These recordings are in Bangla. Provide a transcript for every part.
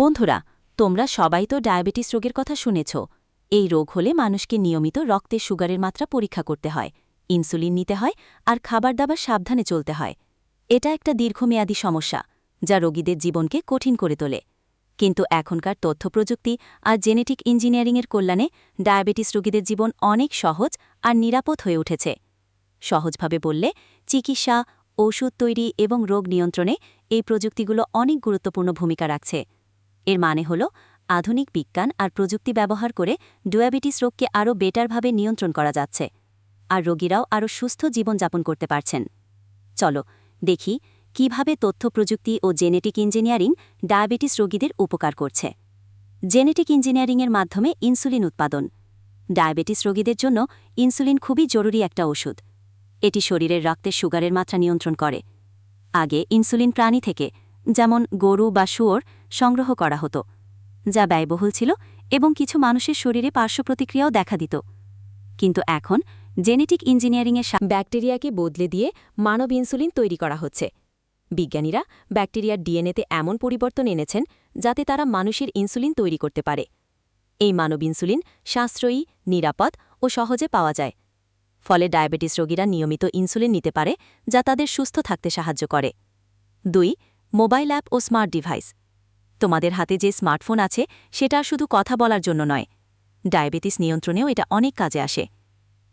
বন্ধুরা, তোমরা সবাই তো ডায়াবেটিস রোগের কথা শুনেছ। এই রোগ হলে মানুষকে নিয়মিত রক্তে সুগারের মাত্রা পরীক্ষা করতে হয়, ইনসুলিন নিতে হয় আর খাবার দাবার সাবধানে চলতে হয়। এটা একটা দীর্ঘমেয়াদী সমস্যা, যা রোগীদের জীবনকে কঠিন করে তোলে। কিন্তু এখনকার তথ্য প্রযুক্তি আর জেনেটিক ইঞ্জিনিয়ারিংয়ের কল্যাণে ডায়াবেটিস রোগীদের জীবন অনেক সহজ আর নিরাপদ হয়ে উঠেছে। সহজভাবে বললে, চিকিৎসা, ওষুধ তৈরি এবং রোগ নিয়ন্ত্রণে এই প্রযুক্তিগুলো অনেক গুরুত্বপূর্ণ ভূমিকা রাখছে। এর মানে হল, আধুনিক বিজ্ঞান আর প্রযুক্তি ব্যবহার করে ডায়াবেটিস রোগকে আরও বেটারভাবে নিয়ন্ত্রণ করা যাচ্ছে, আর রোগীরাও আরও সুস্থ জীবনযাপন করতে পারছেন। চলো, দেখি কীভাবে তথ্য প্রযুক্তি ও জেনেটিক ইঞ্জিনিয়ারিং ডায়াবেটিস রোগীদের উপকার করছে। জেনেটিক ইঞ্জিনিয়ারিংয়ের মাধ্যমে ইনসুলিন উৎপাদন। ডায়াবেটিস রোগীদের জন্য ইনসুলিন খুবই জরুরি একটা ওষুধ। এটি শরীরের রক্তের সুগারের মাত্রা নিয়ন্ত্রণ করে। আগে ইনসুলিন প্রাণী থেকে, যেমন গরু বা শুয়োর সংগ্রহ করা হতো, যা ব্যয়বহুল ছিল এবং কিছু মানুষের শরীরে পার্শ্ব প্রতিক্রিয়াও দেখা দিত। কিন্তু এখন জেনেটিক ইঞ্জিনিয়ারিংয়ের ব্যাকটেরিয়াকে বদলে দিয়ে মানব ইনসুলিন তৈরি করা হচ্ছে। বিজ্ঞানীরা ব্যাকটেরিয়ার ডিএনএতে এমন পরিবর্তন এনেছেন যাতে তারা মানুষের ইনসুলিন তৈরি করতে পারে। এই মানব ইনসুলিন সাশ্রয়ী, নিরাপদ ও সহজে পাওয়া যায়। ফলে ডায়াবেটিস রোগীরা নিয়মিত ইনসুলিন নিতে পারে, যা তাদের সুস্থ থাকতে সাহায্য করে। দুই, মোবাইল অ্যাপ ও স্মার্ট ডিভাইস। তোমাদের হাতে যে স্মার্টফোন আছে, সেটা শুধু কথা বলার জন্য নয়। ডায়াবেটিস নিয়ন্ত্রণেও এটা অনেক কাজে আসে।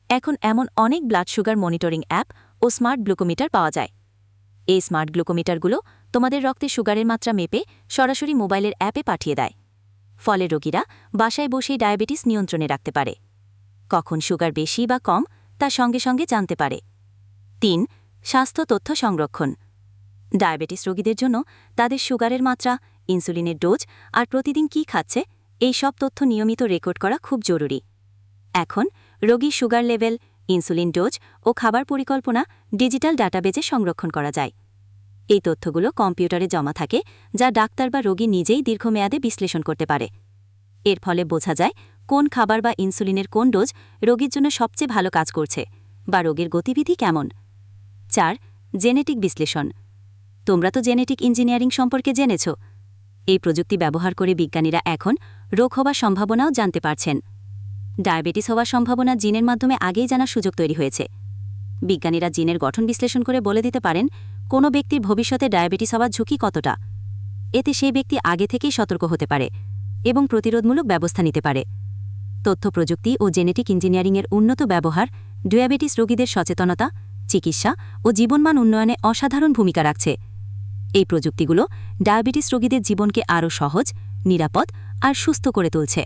এখন এমন অনেক ব্লাড সুগার মনিটরিং অ্যাপ ও স্মার্ট গ্লুকোমিটার পাওয়া যায়। এই স্মার্ট গ্লুকোমিটারগুলো তোমাদের রক্তে সুগারের মাত্রা মেপে সরাসরি মোবাইলের অ্যাপে পাঠিয়ে দেয়। ফলে রোগীরা বাসায় বসেই ডায়াবেটিস নিয়ন্ত্রণে রাখতে পারে। কখন সুগার বেশি বা কম, তা সঙ্গে সঙ্গে জানতে পারে। তিন, স্বাস্থ্য তথ্য সংরক্ষণ। ডায়াবেটিস রোগীদের জন্য তাদের সুগারের মাত্রা ইনসুলিনের ডোজ আর প্রতিদিন কী খাচ্ছে, এই সব তথ্য নিয়মিত রেকর্ড করা খুব জরুরি। এখন, রোগীর সুগার লেভেল, ইনসুলিন ডোজ ও খাবার পরিকল্পনা ডিজিটাল ডাটাবেজে সংরক্ষণ করা যায়। এই তথ্যগুলো কম্পিউটারে জমা থাকে, যা ডাক্তার বা রোগী নিজেই দীর্ঘমেয়াদে বিশ্লেষণ করতে পারে। এর ফলে বোঝা যায় কোন খাবার বা ইনসুলিনের কোন ডোজ রোগীর জন্য সবচেয়ে ভালো কাজ করছে বা রোগের গতিবিধি কেমন। চার, জেনেটিক বিশ্লেষণ। তোমরা তো জেনেটিক ইঞ্জিনিয়ারিং সম্পর্কে জেনেছ। এই প্রযুক্তি ব্যবহার করে বিজ্ঞানীরা এখন রোগ হওয়ার সম্ভাবনাও জানতে পারছেন। ডায়াবেটিস হওয়ার সম্ভাবনা জিনের মাধ্যমে আগেই জানার সুযোগ তৈরি হয়েছে। বিজ্ঞানীরা জিনের গঠন বিশ্লেষণ করে বলে দিতে পারেন, কোনো ব্যক্তির ভবিষ্যতে ডায়াবেটিস হওয়ার ঝুঁকি কতটা। এতে সেই ব্যক্তি আগে থেকেই সতর্ক হতে পারে এবং প্রতিরোধমূলক ব্যবস্থা নিতে পারে। তথ্য প্রযুক্তি ও জেনেটিক ইঞ্জিনিয়ারিংয়ের উন্নত ব্যবহার ডায়াবেটিস রোগীদের সচেতনতা, চিকিৎসা ও জীবনমান উন্নয়নে অসাধারণ ভূমিকা রাখছে। এই প্রযুক্তিগুলো ডায়াবেটিস রোগীদের জীবনকে আরও সহজ নিরাপদ আর সুস্থ করে তুলছে।